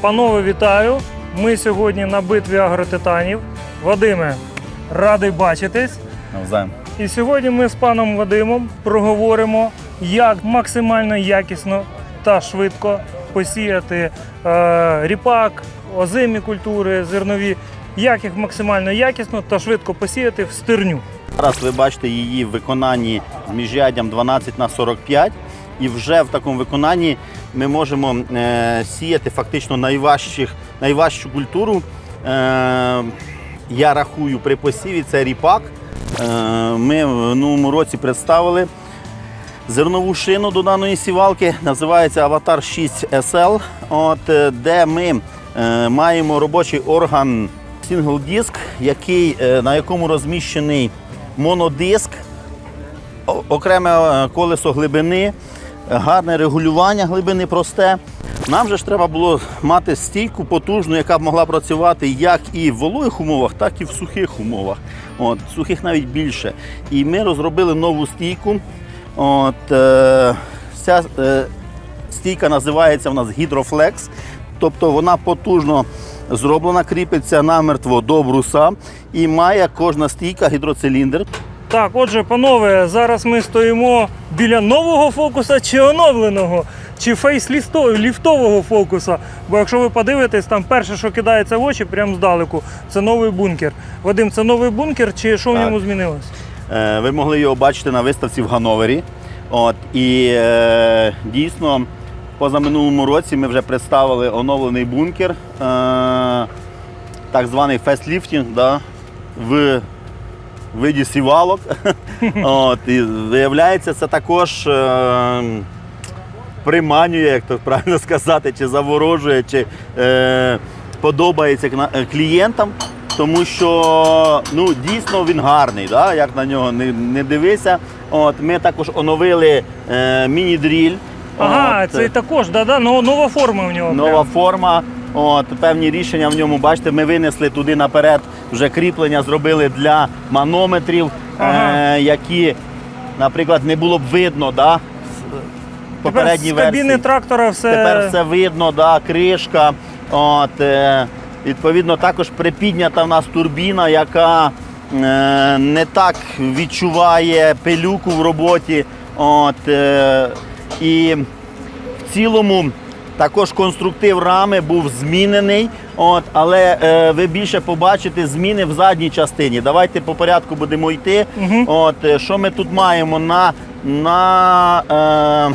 Панове, вітаю! Ми сьогодні на битві агротитанів. Вадиме, радий бачитись. Навзаєм. І сьогодні ми з паном Вадимом проговоримо, як максимально якісно та швидко посіяти е, ріпак, озимі культури, зернові, як їх максимально якісно та швидко посіяти в стерню. Зараз ви бачите її в виконанні з міжряддям 12 на 45. І вже в такому виконанні ми можемо е, сіяти фактично найважчих, найважчу культуру. Е, я рахую при посіві це ріпак. Е, ми в минулому році представили зернову шину до даної сівалки. Називається Аватар 6 SL, от, де ми маємо робочий орган е, на якому розміщений монодиск, окреме колесо глибини, гарне регулювання глибини просте. Нам же ж треба було мати стійку потужну, яка б могла працювати як і в вологих умовах, так і в сухих умовах. От, сухих навіть більше. І ми розробили нову стійку. От, е, ця е, стійка називається в нас гідрофлекс, тобто вона потужно зроблена, кріпиться намертво до бруса і має кожна стійка гідроциліндр. Так, отже, панове, зараз ми стоїмо біля нового фокуса чи оновленого, чи фейсліфтового фокуса. Бо якщо ви подивитесь, там перше, що кидається в очі, прямо здалеку, це новий бункер. Вадим, це новий бункер, чи що в ньому змінилось? Е, Ви могли його бачити на виставці в Ганновері. От, і е, дійсно, позаминулому році ми вже представили оновлений бункер, е, так званий фестліфтінг, да, в виді сівалок. От, і виявляється, це також е, приманює, як то правильно сказати, чи заворожує, чи е, подобається е, клієнтам. Тому що ну, дійсно він гарний, да? як на нього не, не дивися. От, ми також оновили е, міні-дріль. Ага, От, це також, да-да, нова форма в нього. Нова прям. форма, от, певні рішення в ньому. Бачите, ми винесли туди наперед, вже кріплення зробили для манометрів, Ага. е, які, наприклад, не було б видно да, з Тепер з кабіни версії. трактора все. Тепер все видно, да, кришка. От, е, відповідно, також припіднята в нас турбіна, яка е, не так відчуває пилюку в роботі. От, е, і в цілому також конструктив рами був змінений, от, але е, ви більше побачите зміни в задній частині. Давайте по порядку будемо йти. Мгм. От, е, що ми тут маємо на, на е,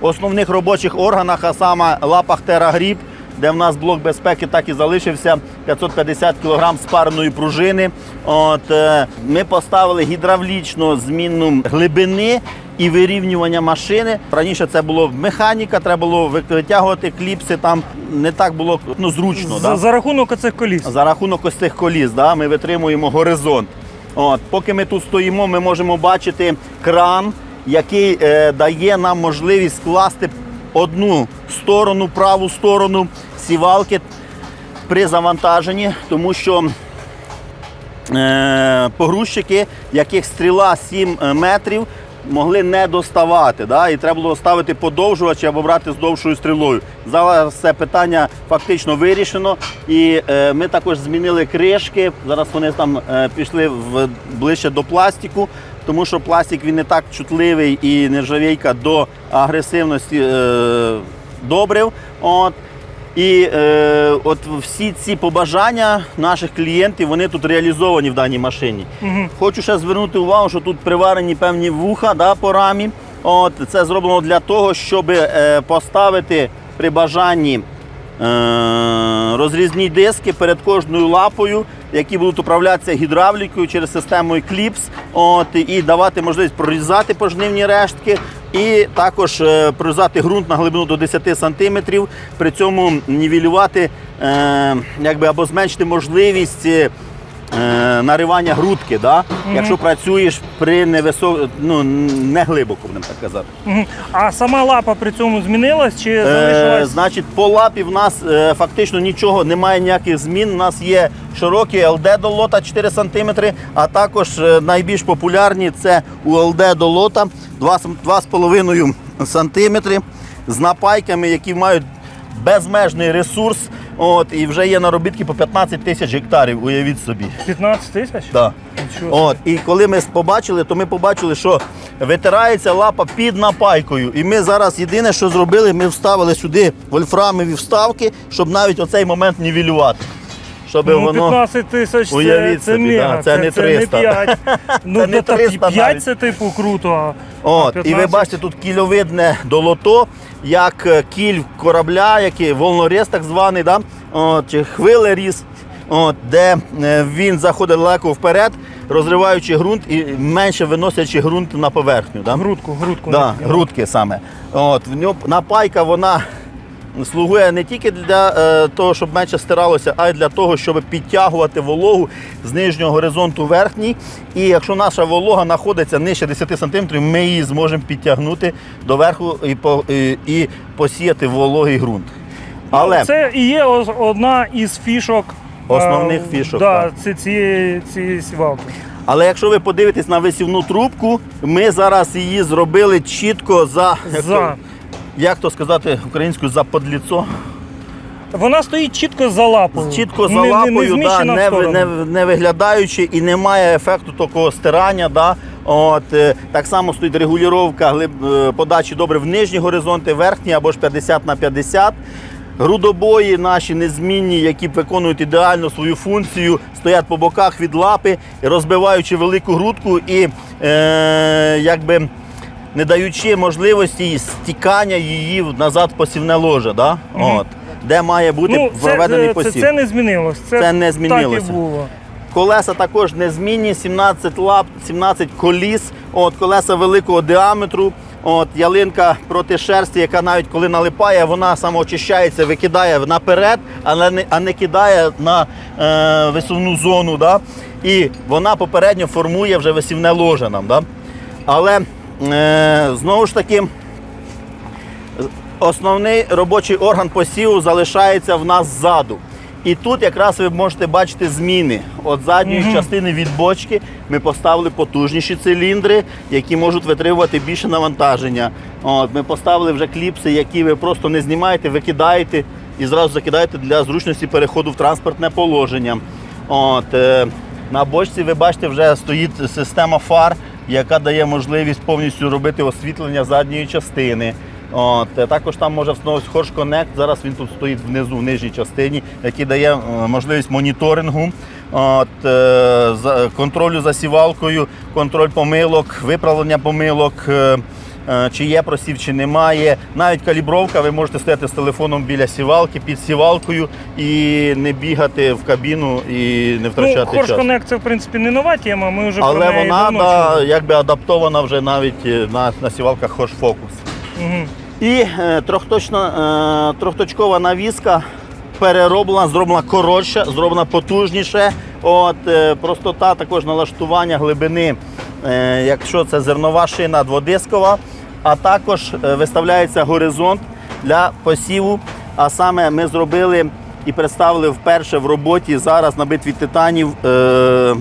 основних робочих органах, а саме лапах терагріб, де в нас блок безпеки так і залишився 550 кг спареної пружини. От, е, ми поставили гідравлічну змінну глибини і вирівнювання машини. Раніше це було механіка, треба було витягувати кліпси, там не так було ну, зручно. За, да? за рахунок оцих коліс. За рахунок ось цих коліс, да, ми витримуємо горизонт. От, поки ми тут стоїмо, ми можемо бачити кран, який е, дає нам можливість скласти одну сторону, праву сторону сівалки при завантаженні, тому що е, погрузчики, яких стріла 7 метрів, могли не доставати. Да? І треба було ставити подовжувач або брати з довшою стрілою. Зараз це питання фактично вирішено. І е, ми також змінили кришки. Зараз вони там е, пішли в, ближче до пластику, тому що пластик він не так чутливий і нержавійка до агресивності е, добрив. От. І е, от всі ці побажання наших клієнтів вони тут реалізовані в даній машині. Угу. Хочу ще звернути увагу, що тут приварені певні вуха да, по рамі. От, це зроблено для того, щоб е, поставити при бажанні розрізні диски перед кожною лапою, які будуть управлятися гідравлікою через систему Eclipse, от, і давати можливість прорізати пожнивні рештки. І також е, прорізати ґрунт на глибину до 10 см, при цьому нівелювати е, якби, або зменшити можливість е, наривання грудки, да? якщо працюєш при невисок... ну, не глибоко, будемо так казати. Мгм. А сама лапа при цьому змінилась чи Е, залишилась? значить, по лапі в нас е, фактично нічого, немає ніяких змін. У нас є широкі ЛД до лота 4 см, а також е, найбільш популярні це УЛД до лота 2,5 см з напайками, які мають безмежний ресурс. От, і вже є наробітки по 15 тисяч гектарів, уявіть собі. 15 тисяч? Да. От, і коли ми побачили, то ми побачили, що витирається лапа під напайкою. І ми зараз єдине, що зробили, ми вставили сюди вольфрамові вставки, щоб навіть оцей момент нівелювати. Щоб Ну, воно. 15 тисяч це, Уявіть це собі, мега, да, це не 300. 5. Ну, Це не 300 5 навіть. це типу круто. От, і ви бачите тут кільовидне долото, як е, кіль корабля, який волноріз так званий, да? От, чи хвилеріз, от, де е, він заходить далеко вперед, розриваючи ґрунт і менше виносячи ґрунт на поверхню. Да? Грудку, грудку. Да, грудки саме. От, в нього напайка вона слугує не тільки для е, того, щоб менше стиралося, а й для того, щоб підтягувати вологу з нижнього горизонту верхній. І якщо наша волога знаходиться нижче 10 см, ми її зможемо підтягнути до верху і, по, і, і посіяти вологий ґрунт. Але Це і є одна із фішок. Основних е, фішок, Да, так. ці, цієї, цієї сівалки. Але якщо ви подивитесь на висівну трубку, ми зараз її зробили чітко за, як, За. Як то сказати українською, за подліцо. Вона стоїть чітко за лапою. Чітко за Не- не- не лапою, да, не, не, не виглядаючи і немає ефекту такого стирання. Да. От, е, так само стоїть регулювання глиб, е, подачі добре в нижні горизонти, верхні або ж 50 на 50. Грудобої наші незмінні, які виконують ідеально свою функцію, стоять по боках від лапи, розбиваючи велику грудку і е, якби не даючи можливості стікання її назад в посівне ложе. Да? От, де має бути Ну, це, проведений це, посів. це, це не змінилось. Це, Це не змінилося. Так і було. Колеса також незмінні, 17 лап, 17 коліс, от, колеса великого діаметру. От, ялинка проти шерсті, яка навіть коли налипає, вона самоочищається, викидає наперед, але не, а не кидає на е, висувну зону. Да? І вона попередньо формує вже висівне ложе нам. Да? Але е, знову ж таки, основний робочий орган посіву залишається в нас ззаду. І тут якраз ви можете бачити зміни. От задньої частини від бочки ми поставили потужніші циліндри, які можуть витримувати більше навантаження. От, ми поставили вже кліпси, які ви просто не знімаєте, викидаєте і зразу закидаєте для зручності переходу в транспортне положення. От, е, на бочці ви бачите, вже стоїть система фар, яка дає можливість повністю робити освітлення задньої частини. От, е, також там може встановити Horsch Connect. зараз він тут стоїть внизу, в нижній частині, який дає е, можливість моніторингу, от, е, контролю за сівалкою, контроль помилок, виправлення помилок, чи є просів, чи немає. Навіть калібровка, ви можете стояти з телефоном біля сівалки, під сівалкою і не бігати в кабіну і не Ну, втрачати час. Connect це в принципі не нова тема, ми вже про неї вона да, якби адаптована вже навіть е, на, на сівалках Horse Focus. Мгм. І е, трьохточна, е, трьохточкова навіска перероблена, зроблена коротша, зроблена потужніше. От, е, простота також налаштування глибини, е, якщо це зернова шина дводискова, а також е, виставляється горизонт для посіву. А саме ми зробили і представили вперше в роботі зараз на битві титанів. Е,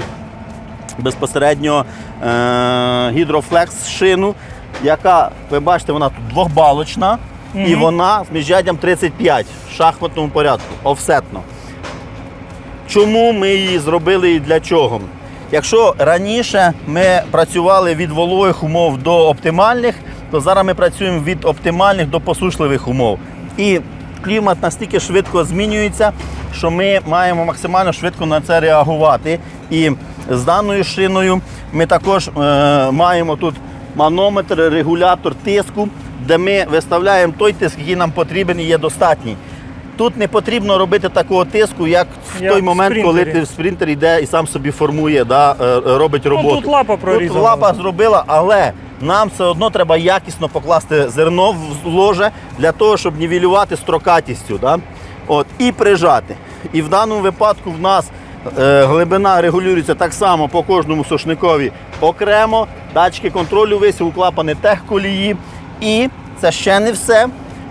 безпосередньо е, гідрофлекс шину, яка, ви бачите, вона тут двохбалочна і вона з міжряддям 35 в шахматному порядку, офсетно. Чому ми її зробили і для чого? Якщо раніше ми працювали від вологих умов до оптимальних, то зараз ми працюємо від оптимальних до посушливих умов. І клімат настільки швидко змінюється, що ми маємо максимально швидко на це реагувати. І з даною шиною ми також е, маємо тут манометр, регулятор тиску, де ми виставляємо той тиск, який нам потрібен і є достатній. Тут не потрібно робити такого тиску, як в Як той в момент, коли ти в спринтер йде і сам собі формує, да, е, робить роботу. тут лапа прорізана. Тут лапа зробила, але нам все одно треба якісно покласти зерно в ложе для того, щоб нівелювати строкатістю. Да? От, і прижати. І в даному випадку в нас е, глибина регулюється так само по кожному сошникові окремо, датчики контролю висіву, клапани техколії. І це ще не все.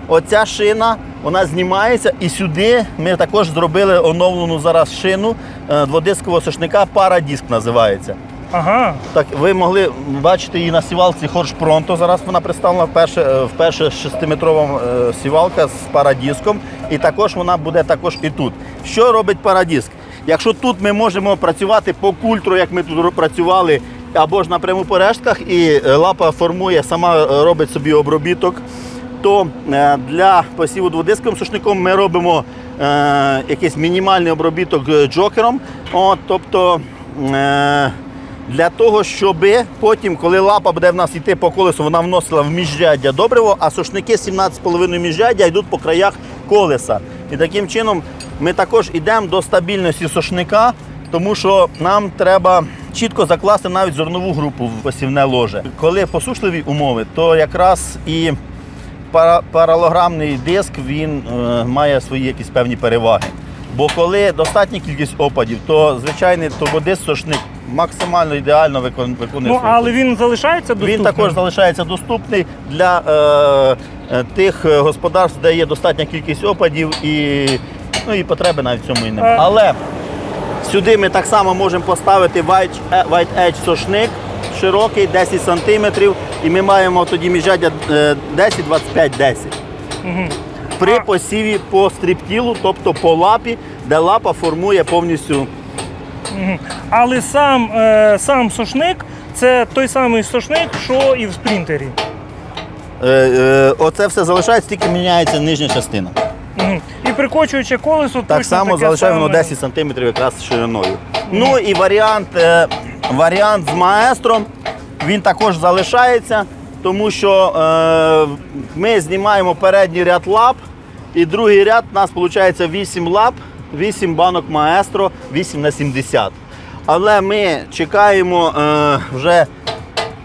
Оця шина вона знімається, і сюди ми також зробили оновлену зараз шину е, дводискового сошника Парадіск називається. Ага. Так, ви могли бачити її на сівалці Хорш Пронто. Зараз вона представлена вперше, е, вперше 6-метрова е, сівалка з парадіском. І також вона буде також і тут. Що робить парадіск? Якщо тут ми можемо працювати по культру, як ми тут працювали, або ж напряму по рештках, і е, лапа формує, сама робить собі обробіток, то для посіву дводисковим сушником ми робимо е, якийсь мінімальний обробіток джокером. От, тобто е, для того, щоб потім, коли лапа буде в нас йти по колесу, вона вносила в міжряддя добриво, а сушники 17,5 міжряддя йдуть по краях колеса. І таким чином ми також йдемо до стабільності сушника, тому що нам треба чітко закласти навіть зернову групу в посівне ложе. Коли посушливі умови, то якраз і паралограмний диск він е, має свої якісь певні переваги. Бо коли достатня кількість опадів, то звичайний турбодиск сушник максимально ідеально викон- виконує Ну, свою але він залишається доступним? він також залишається доступний для е, е, тих е, господарств, де є достатня кількість опадів і, ну, і потреби навіть в цьому і немає. Е. Але сюди ми так само можемо поставити white, е, white edge сошник широкий 10 см, і ми маємо тоді міжряддя е, 10, 25, 10. Мгм. При посіві по стріптілу, тобто по лапі, де лапа формує повністю. Але сам, е, сам сушник це той самий сушник, що і в спринтері. Е, е, оце все залишається, тільки міняється нижня частина. І прикочуючи колесо, Так само залишає воно 10 см якраз шириною. Ну і варіант, е, варіант з маестро, він також залишається, тому що е, ми знімаємо передній ряд лап, і другий ряд у нас виходить 8 лап, 8 банок маестро, 8 на 70. Але ми чекаємо е, вже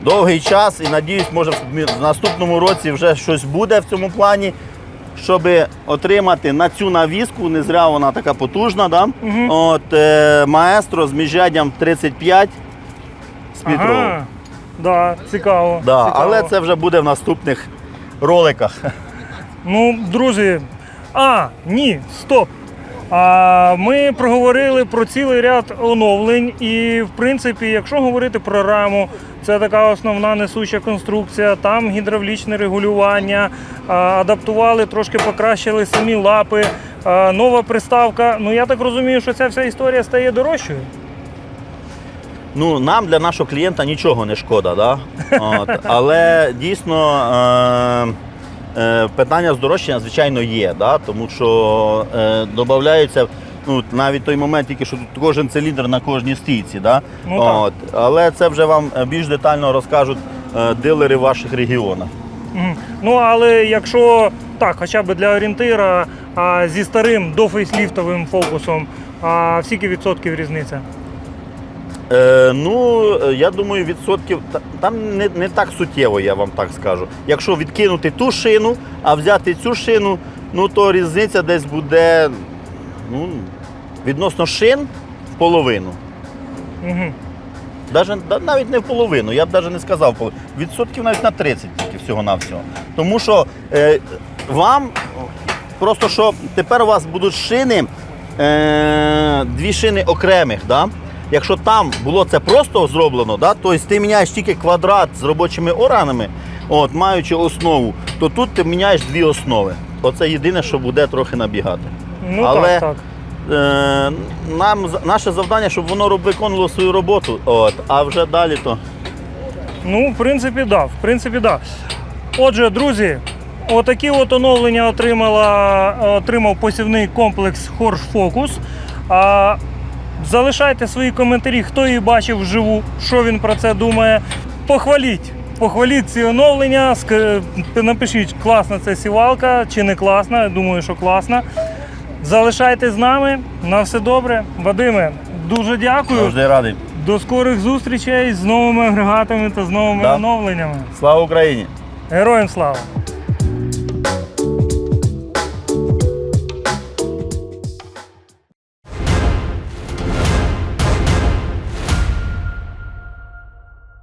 довгий час і надіюсь, може в наступному році вже щось буде в цьому плані, щоб отримати на цю навіску, не зря вона така потужна, да? От, е, маестро з міжряддям 35 спідрового. Ага. Да, цікаво. Да, цікаво. але це вже буде в наступних роликах. Ну, друзі, а, ні, стоп. Ми проговорили про цілий ряд оновлень, і в принципі, якщо говорити про раму, це така основна несуча конструкція, там гідравлічне регулювання, адаптували, трошки покращили самі лапи, нова приставка. Ну я так розумію, що ця вся історія стає дорожчою. Ну, нам для нашого клієнта нічого не шкода, да? От, але дійсно е, питання здорожчання, звичайно, є, да? тому що е, додаються ну, навіть той момент, тільки що тут кожен циліндр на кожній стійці. Да? Ну, так. От, але це вже вам більш детально розкажуть е, дилери в ваших регіонах. Мгм. Ну але якщо так, хоча б для орієнтира а, зі старим дофейсліфтовим фокусом, а скільки відсотків різниця? Е, ну, е, я думаю, відсотків там не, не так суттєво, я вам так скажу. Якщо відкинути ту шину, а взяти цю шину, ну то різниця десь буде ну, відносно шин в половину. Угу. Даже, да, навіть не в половину, я б навіть не сказав половину. Відсотків навіть на 30 тільки всього-навсього. Тому що е, вам просто що тепер у вас будуть шини, е, дві шини окремих. Да? Якщо там було це просто зроблено, да, тобто ти міняєш тільки квадрат з робочими органами, от, маючи основу, то тут ти міняєш дві основи. Оце єдине, що буде трохи набігати. Ну Але- так, так. Е, нам наше завдання, щоб воно виконувало свою роботу, от, а вже далі то. Ну, в принципі, да. В принципі, да. Отже, друзі, отакі от оновлення отримала, отримав посівний комплекс Хорш Фокус. А, залишайте свої коментарі, хто її бачив вживу, що він про це думає. Похваліть. Похваліть ці оновлення, напишіть, класна це сівалка чи не класна. Я думаю, що класна. Залишайтесь з нами. На все добре. Вадиме, дуже дякую. Завжди радий. До скорих зустрічей з новими агрегатами та з новими Да. оновленнями. Слава Україні! Героям слава!